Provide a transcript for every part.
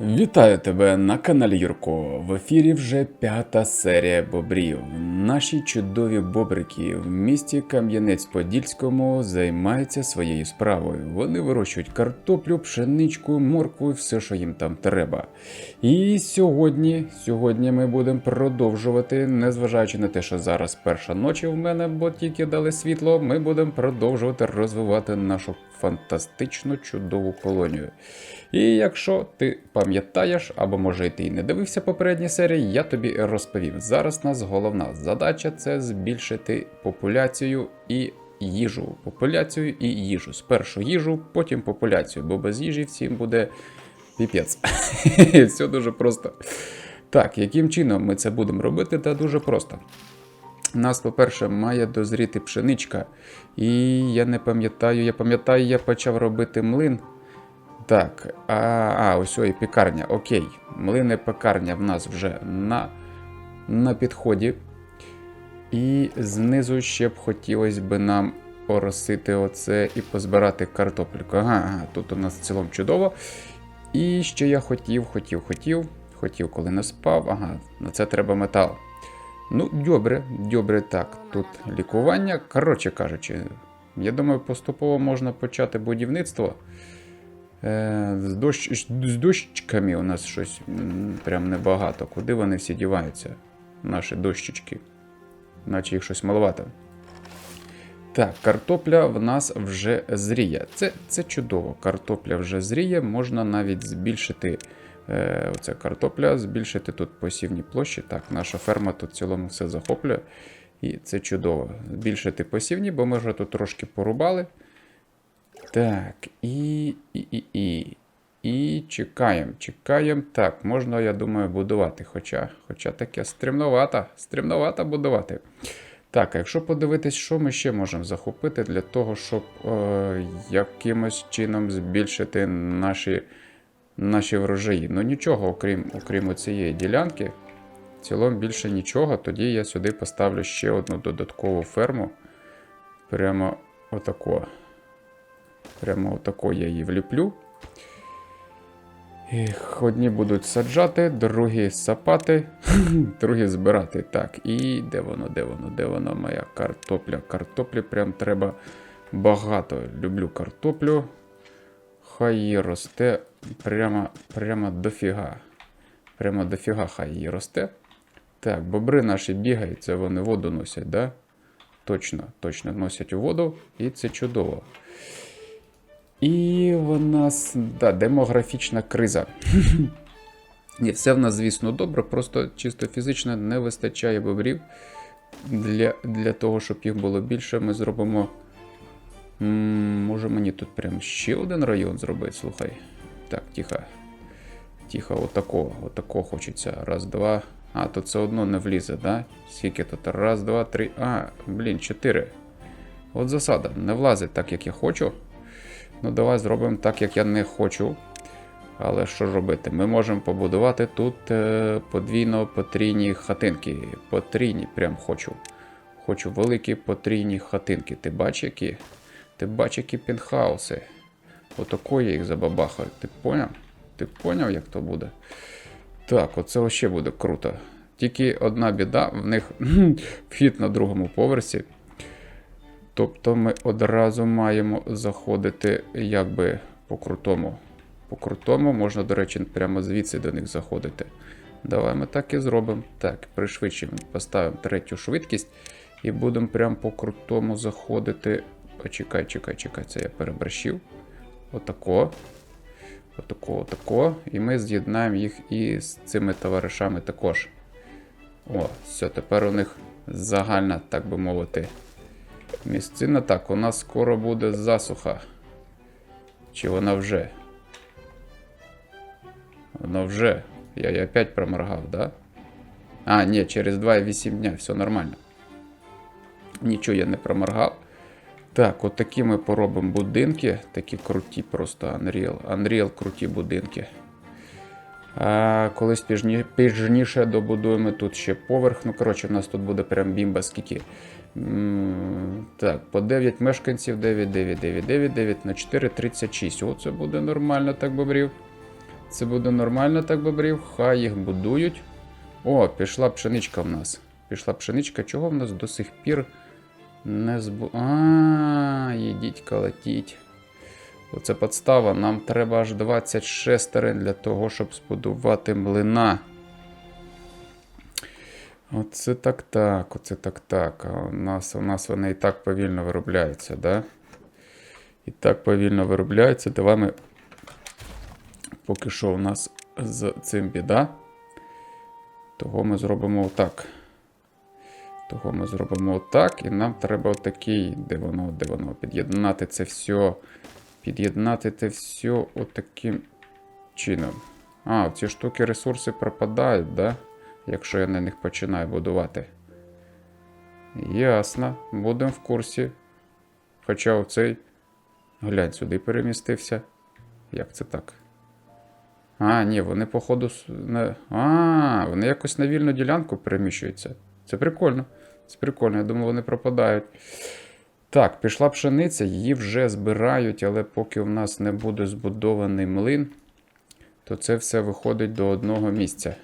Вітаю тебе на каналі Юрко. В ефірі вже п'ята серія бобрів. Наші чудові бобрики в місті Кам'янець-Подільському займаються своєю справою. Вони вирощують картоплю, пшеничку, моркву все, що їм там треба. І сьогодні, сьогодні ми будемо продовжувати, незважаючи на те, що зараз перша ночі в мене, бо тільки дали світло, ми будемо продовжувати розвивати нашу фантастичну чудову колонію. І якщо ти пам'ятаєш, або може ти і не дивився попередні серії, я тобі розповім. Зараз нас головна задача це збільшити популяцію і їжу. Популяцію і їжу. Спершу їжу, потім популяцію, бо без їжі всім буде піпець. Все дуже просто. Так, яким чином ми це будемо робити? Та дуже просто. У нас, по-перше, має дозріти пшеничка. І я не пам'ятаю, я пам'ятаю, я почав робити млин. Так, а, а ось і пекарня. Окей. Млини пекарня в нас вже на, на підході. І знизу ще б хотілося б нам поросити оце і позбирати картопельку. Ага, ага, тут у нас в цілому чудово. І ще я хотів, хотів, хотів, хотів, коли не спав. Ага, на це треба метал. Ну, добре, добре, так. Тут лікування. Коротше кажучи, я думаю, поступово можна почати будівництво. Е, з, дощ, з дощечками у нас щось прям небагато. Куди вони всі діваються? Наші дощечки. Наче їх щось маловато. Так, картопля в нас вже зріє. Це, це чудово. Картопля вже зріє, можна навіть збільшити. Е, оце картопля, збільшити тут посівні площі. Так, наша ферма тут в цілому все захоплює. І це чудово. Збільшити посівні, бо ми вже тут трошки порубали. Так, і. і, і, і. І чекаємо, чекаємо. Так, можна, я думаю, будувати. Хоча хоча таке стремновато, стремновато будувати. Так, а якщо подивитись, що ми ще можемо захопити для того, щоб е, якимось чином збільшити наші наші врожаї. Ну нічого, окрім окрім цієї ділянки. В цілому більше нічого. Тоді я сюди поставлю ще одну додаткову ферму. Прямо отако. Прямо отако я її вліплю. І Одні будуть саджати, другі сапати, другі збирати. Так, і де воно, де воно, де воно моя картопля? Картоплі прям треба багато. Люблю картоплю. Хай її росте прямо прямо дофіга. Прямо дофіга хай її росте. Так, бобри наші бігають, це вони воду носять, да? Точно, точно носять у воду, і це чудово. І в нас да, демографічна криза. Ні, все в нас, звісно, добре, просто чисто фізично не вистачає бобрів. Для для того, щоб їх було більше, ми зробимо. М, може мені тут прям ще один район зробити, слухай. Так, тихо. Тихо, отако, отако хочеться. Раз, два. А, тут все одно не влізе, да? Скільки тут? Раз, два, три. А, блін, чотири. От засада. Не влазить так, як я хочу. Ну, давай зробимо так, як я не хочу. Але що робити? Ми можемо побудувати тут е, подвійно потрійні хатинки. Потрійні, прям хочу. Хочу великі потрійні хатинки. Ти бачиш які? Ти бачиш які пентхауси. Отако я їх забабахаю. Ти поняв? Ти поняв, як то буде? Так, оце вообще буде круто. Тільки одна біда, в них вхід на другому поверсі. Тобто ми одразу маємо заходити якби по крутому. По крутому можна, до речі, прямо звідси до них заходити. Давай ми так і зробимо. Так, пришвидшимо, поставимо третю швидкість і будемо прямо по крутому заходити. Почекай, чекай, чекай, це я перебращив. Отако. Отако, отако. І ми з'єднаємо їх і з цими товаришами також. О, все, тепер у них загальна, так би мовити. Місцина так, у нас скоро буде засуха. Чи вона вже? Вона вже. Я її опять проморгав, да? А, ні, через 2,8 дня, все нормально. Нічого я не проморгав. Так, от такі ми поробимо будинки. Такі круті просто Unreal. Unreal круті будинки. А колись пізні, пізніше добудуємо тут ще поверх. Ну, коротше, в нас тут буде прям бімба скільки. Так, по 9 мешканців, 9, 9, 9, 9, 9 на 4, 36. Оце буде нормально, так бобрів. Це буде нормально так бобрів, хай їх будують. О, пішла пшеничка в нас. Пішла пшеничка. Чого в нас до сих пір не збу. А, їдіть, колотіть. Оце подстава. Нам треба аж 26 терен для того, щоб збудувати млина. Оце так так, оце так так. А у нас, у нас вони і так повільно виробляються, да? І так повільно виробляються. Давай ми. Поки що у нас з цим біда. Того ми зробимо отак. Того ми зробимо отак. І нам треба отакий, де воно, де воно, під'єднати це все. Під'єднати це все отаким чином. А, ці штуки ресурси пропадають, да? якщо я на них починаю будувати. Ясно, будемо в курсі. Хоча оцей. Глянь, сюди перемістився. Як це так? А, ні, вони, походу. А, вони якось на вільну ділянку переміщуються. Це прикольно. Це прикольно, я думаю, вони пропадають. Так, пішла пшениця, її вже збирають, але поки в нас не буде збудований млин, то це все виходить до одного місця.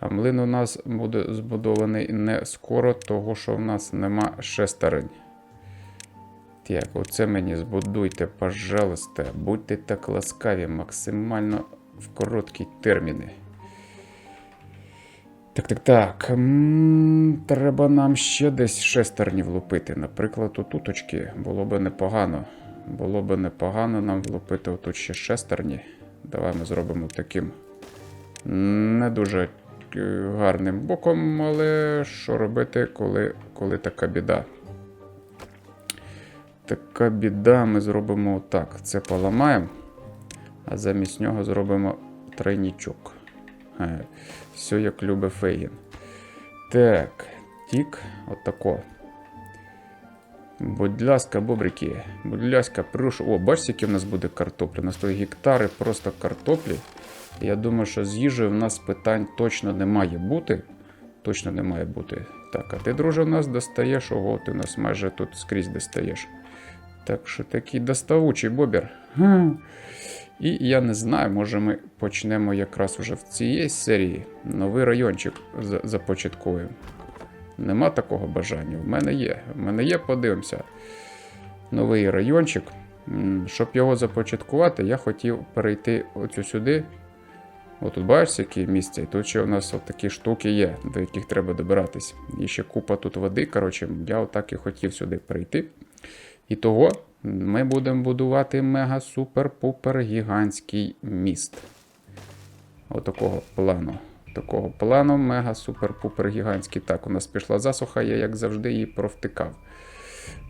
А млин у нас буде збудований не скоро, того що в нас нема шестерень. Так, оце мені збудуйте, пожалуйста. Будьте так ласкаві, максимально в короткі терміни. Так, так, так. Треба нам ще десь шестерні влупити. Наприклад, отуточки. Було би непогано. Було би непогано нам влупити отут ще шестерні. Давай ми зробимо таким не дуже е, гарним боком, але що робити, коли, коли така біда? Така біда, ми зробимо так. Це поламаємо, а замість нього зробимо тройнічок. Е, Все як любить Фейгін. Так, тік, отако. Будь ласка, бобрики, будь ласка, прошу. О, бачите, які в нас буде картоплі? У нас тут гектари просто картоплі. Я думаю, що з їжею в нас питань точно не має бути. Точно не має бути. Так, а ти, друже, у нас достаєш, ого, ти у нас майже тут скрізь достаєш. Так що такий доставучий бобір. Га. І я не знаю, може ми почнемо якраз уже в цій серії новий райончик за- започатковуємо. Нема такого бажання. В мене є. В мене є, подивимося. Новий райончик. Щоб його започаткувати, я хотів перейти оцю сюди. Отут бачиш, які місця, і тут ще у нас от такі штуки є, до яких треба добиратись. І ще купа тут води. Коротше, я отак і хотів сюди прийти. І того ми будемо будувати мега-супер-пупер гігантський міст. Отакого плану. Такого плану мега-супер-пупер гігантський. Так, у нас пішла засуха, я, як завжди, її провтикав.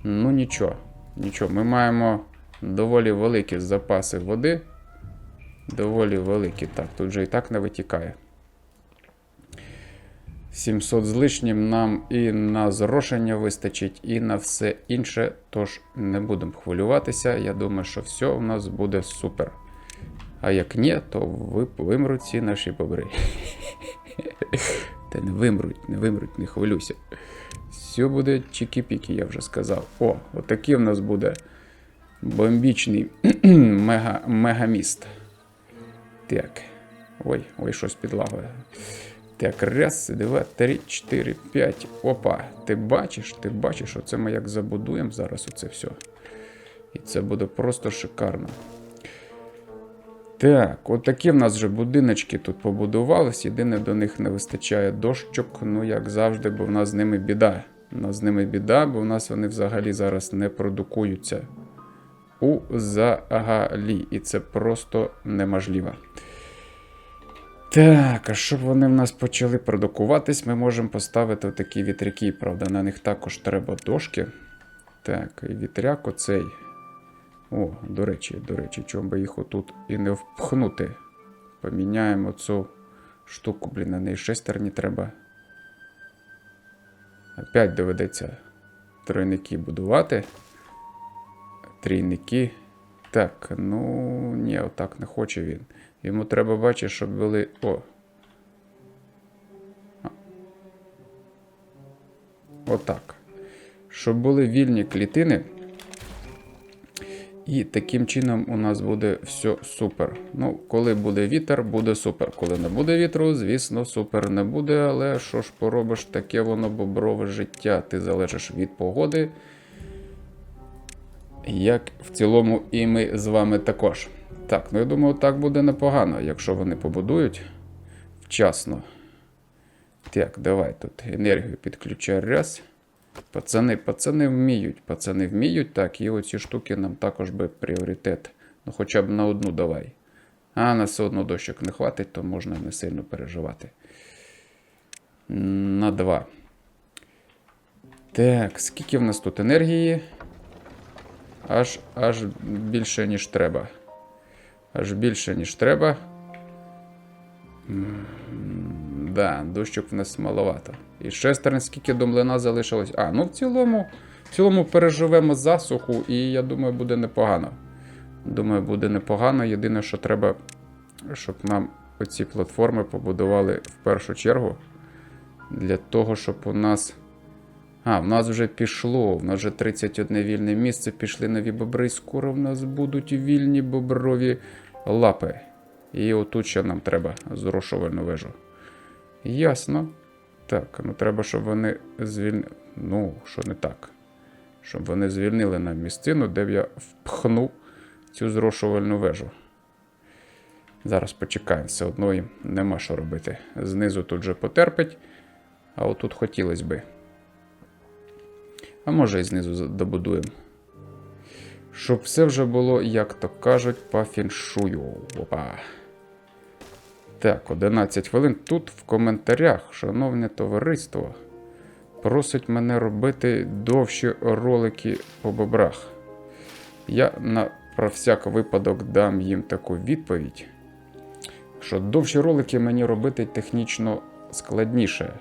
Ну нічого, нічого. Ми маємо доволі великі запаси води. Доволі великі. Так, тут вже і так не витікає. 700 з лишнім нам і на зрошення вистачить, і на все інше. Тож не будемо хвилюватися. Я думаю, що все у нас буде супер. А як ні, то ви вимруть ці наші бобри. Та не вимруть, не вимруть, не хвилюйся. Все буде чікі-пікі, я вже сказав. О, отакий в нас буде бомбічний мега, мегаміст. Так. Ой, ой, щось підлагує. Так, раз, два, три, чотири, п'ять. Опа. Ти бачиш, ти бачиш, оце ми як забудуємо зараз оце все. І це буде просто шикарно. Так, отакі в нас вже будиночки тут побудувались. Єдине до них не вистачає дощок, ну як завжди, бо в нас з ними біда. У нас з ними біда, бо в нас вони взагалі зараз не продукуються. Узагалі. І це просто неможливо. Так, а щоб вони в нас почали продукуватись, ми можемо поставити такі вітряки. Правда, на них також треба дошки. Так, і вітряк оцей. О, до речі, до речі, чому би їх отут і не впхнути. Поміняємо цю штуку, блін, на неї шестерні треба. Опять доведеться тройники будувати. Трійники. Так, ну ні, отак не хоче він. Йому треба бачити, щоб були. О. Отак. Щоб були вільні клітини. І таким чином у нас буде все супер. Ну, коли буде вітер, буде супер. Коли не буде вітру, звісно, супер не буде. Але що ж поробиш, таке воно боброве життя. Ти залежиш від погоди. Як в цілому, і ми з вами також. Так, ну я думаю, так буде непогано, якщо вони побудують вчасно. Так, давай тут енергію підключай раз. Пацани, пацани вміють, пацани вміють, так, і оці штуки нам також би пріоритет. Ну хоча б на одну давай. А на все одно дощок не хватить, то можна не сильно переживати. На два. Так, скільки в нас тут енергії? Аж аж більше, ніж треба. Аж більше, ніж треба. Да, дощок в нас маловато. І шестерн, скільки до млина залишилось. А, ну в цілому, в цілому переживемо засуху, і я думаю, буде непогано. Думаю, буде непогано. Єдине, що треба, щоб нам оці платформи побудували в першу чергу. Для того, щоб у нас. А, в нас вже пішло. В нас вже 31 вільне місце. Пішли нові бобри. Скоро в нас будуть вільні боброві лапи. І отут ще нам треба зрошувальну вежу. Ясно. Так, ну треба, щоб вони звільнили. Ну, що не так. Щоб вони звільнили нам місцину, де б я впхнув цю зрошувальну вежу. Зараз почекаємо, все одно їм нема що робити. Знизу тут же потерпить, а отут хотілося би. А може і знизу добудуємо. Щоб все вже було, як то кажуть, по фіншую. Опа. Так, 11 хвилин. Тут в коментарях, шановне товариство, просить мене робити довші ролики по бобрах. Я на про всяк випадок дам їм таку відповідь, що довші ролики мені робити технічно складніше.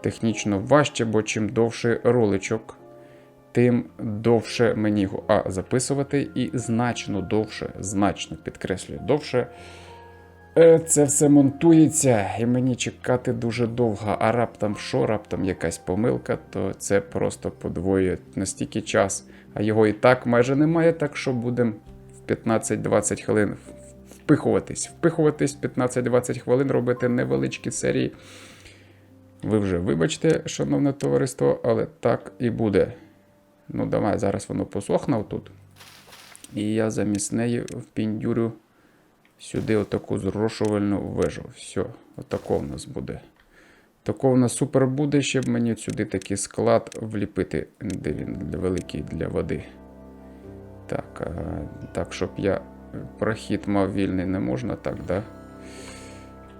Технічно важче, бо чим довший роличок, тим довше мені його а, записувати і значно довше, значно підкреслюю, довше. Е, Це все монтується, і мені чекати дуже довго. А раптом що, раптом якась помилка, то це просто подвоює настільки час, а його і так майже немає, так що будемо в 15-20 хвилин впихуватись. Впихуватись 15-20 хвилин, робити невеличкі серії. Ви вже вибачте, шановне товариство, але так і буде. Ну, давай, зараз воно посохне отут. І я замість неї впіндюрю сюди отаку зрошувальну вежу. Все, отако в нас буде. Тако в нас супер буде, щоб мені сюди такий склад вліпити, де він великий для води. Так, а, так, щоб я прохід мав вільний, не можна так, да?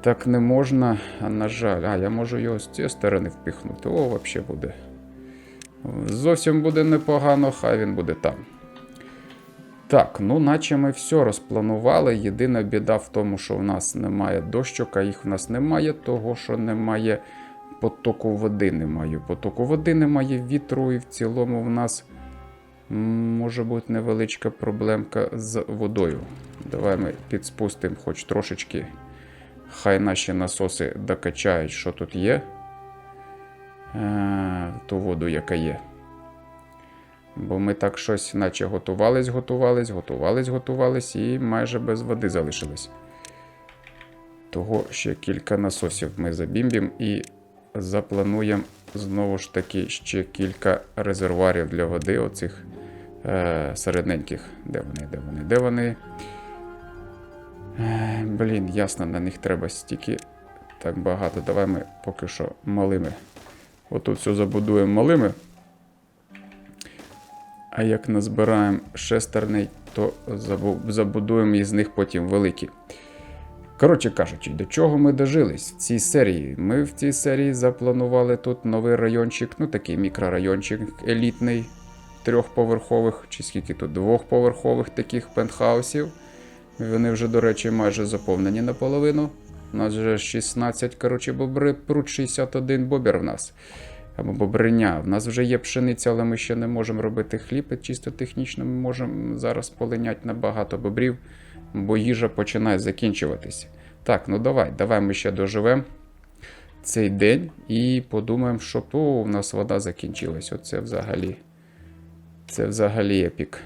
Так не можна, а на жаль. А, я можу його з цієї сторони впихнути. О, взагалі буде. Зовсім буде непогано, хай він буде там. Так, ну наче ми все розпланували. Єдина біда в тому, що в нас немає дощок, а їх в нас немає, того що немає потоку води. Немає потоку води, немає вітру, і в цілому в нас може бути невеличка проблемка з водою. Давай ми підспустимо хоч трошечки. Хай наші насоси докачають, що тут є. Е, ту воду, яка є. Бо ми так щось, наче готувались, готувались, готувались, готувались і майже без води залишились. Того ще кілька насосів ми забімбім і заплануємо знову ж таки ще кілька резервуарів для води, оцих е, середненьких. Де вони, де вони, де вони? Е, блін, ясно, на них треба стільки так багато. Давай ми поки що малими. Отут все забудуємо малими. А як назбираємо шестерний, то забудуємо із них потім великі. Коротше кажучи, до чого ми дожились в цій серії? Ми в цій серії запланували тут новий райончик, ну такий мікрорайончик елітний, трьохповерхових, чи скільки тут двохповерхових таких пентхаусів. Вони вже, до речі, майже заповнені наполовину. У нас вже 16, коротше, бобри, прут 61 бобер в нас. Або бобриня. В нас вже є пшениця, але ми ще не можемо робити хліб. І чисто технічно ми можемо зараз полиняти на багато бобрів, бо їжа починає закінчуватися. Так, ну давай, давай ми ще доживемо цей день і подумаємо, що о, у нас вода закінчилась. Оце взагалі. Це взагалі епік.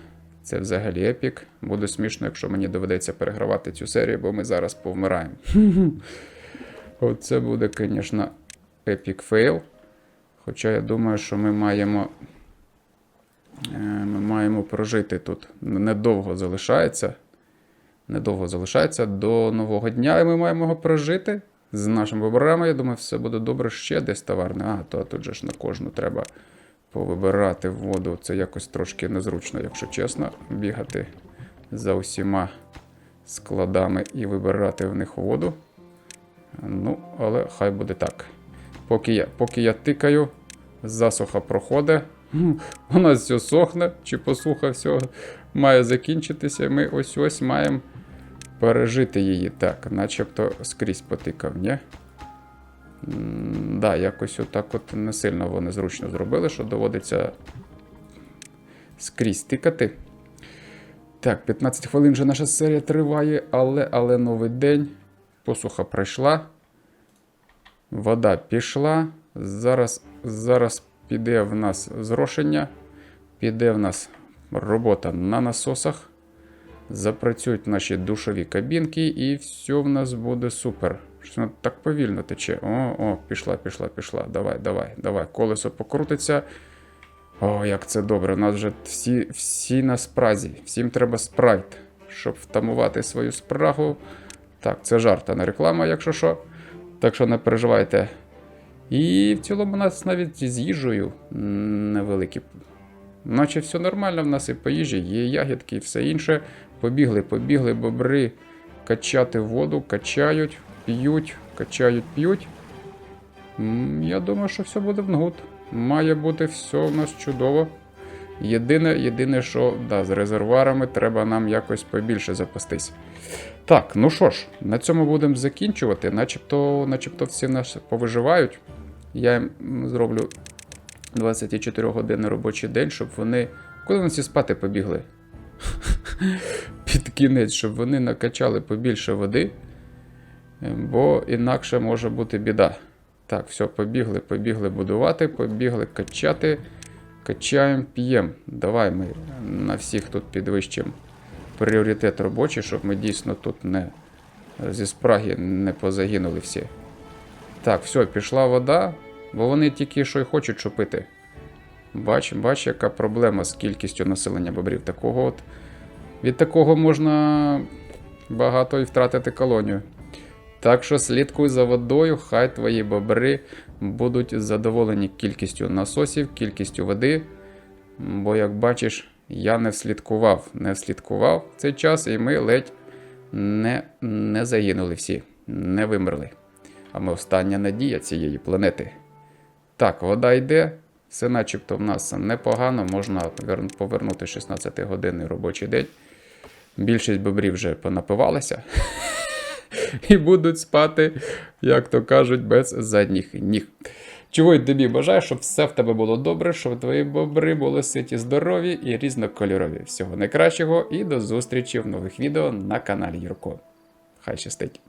Це взагалі епік. Буде смішно, якщо мені доведеться перегравати цю серію, бо ми зараз повмираємо. Оце буде, звісно, епік фейл. Хоча я думаю, що ми маємо. е, Ми маємо прожити тут. Недовго залишається. Недовго залишається до нового дня, і ми маємо його прожити з нашими бобрами. Я думаю, все буде добре ще десь товарне. А, то тут же ж на кожну треба повибирати воду. Це якось трошки незручно, якщо чесно, бігати за усіма складами і вибирати в них воду. Ну, але хай буде так. Поки я, поки я тикаю, засуха проходить. У нас все сохне, чи посуха все має закінчитися. Ми ось ось маємо пережити її. Так, начебто скрізь потикав, ні? Да, якось отак от не сильно вони зручно зробили, що доводиться скрізь тикати. Так, 15 хвилин вже наша серія триває, але, але новий день. Посуха пройшла. Вода пішла. Зараз, зараз піде в нас зрошення, піде в нас робота на насосах. Запрацюють наші душові кабінки, і все в нас буде супер. Що так повільно тече. О, о, пішла, пішла, пішла. Давай, давай, давай. Колесо покрутиться. О, як це добре. У нас вже всі, всі на спразі. Всім треба спрайт, щоб втамувати свою спрагу. Так, це жарт, а не реклама, якщо що. Так що не переживайте. І в цілому у нас навіть з їжею невеликі. Наче все нормально в нас і по їжі, є ягідки і все інше. Побігли, побігли бобри качати воду, качають, п'ють, качають, п'ють. Я думаю, що все буде в нгут. Має бути все у нас чудово. Єдине, єдине, що да, з резервуарами треба нам якось побільше запастись. Так, ну що ж, на цьому будемо закінчувати. Начебто, начебто всі нас повиживають. Я їм зроблю 24 годинний робочий день, щоб вони. Коли вони всі спати побігли? Під кінець, щоб вони накачали побільше води, е, бо інакше може бути біда. Так, все, побігли, побігли будувати, побігли качати. Качаємо, п'ємо. Давай ми на всіх тут підвищимо пріоритет робочий, щоб ми дійсно тут не зі спраги не позагинули всі. Так, все, пішла вода, бо вони тільки що й хочуть що пити. Бач, бач, яка проблема з кількістю населення бобрів. Такого от, від такого можна багато і втратити колонію. Так що слідкуй за водою, хай твої бобри будуть задоволені кількістю насосів, кількістю води. Бо, як бачиш, я не вслідкував, не вслідкував цей час, і ми ледь не, не загинули всі, не вимерли. А ми остання надія цієї планети. Так, вода йде, все начебто в нас непогано, можна повернути 16-годинний робочий день. Більшість бобрів вже понапивалися і будуть спати, як то кажуть, без задніх ніг. Чого й тобі бажаю, щоб все в тебе було добре, щоб твої бобри були ситі, здорові і різнокольорові. Всього найкращого і до зустрічі в нових відео на каналі Юрко. Хай щастить!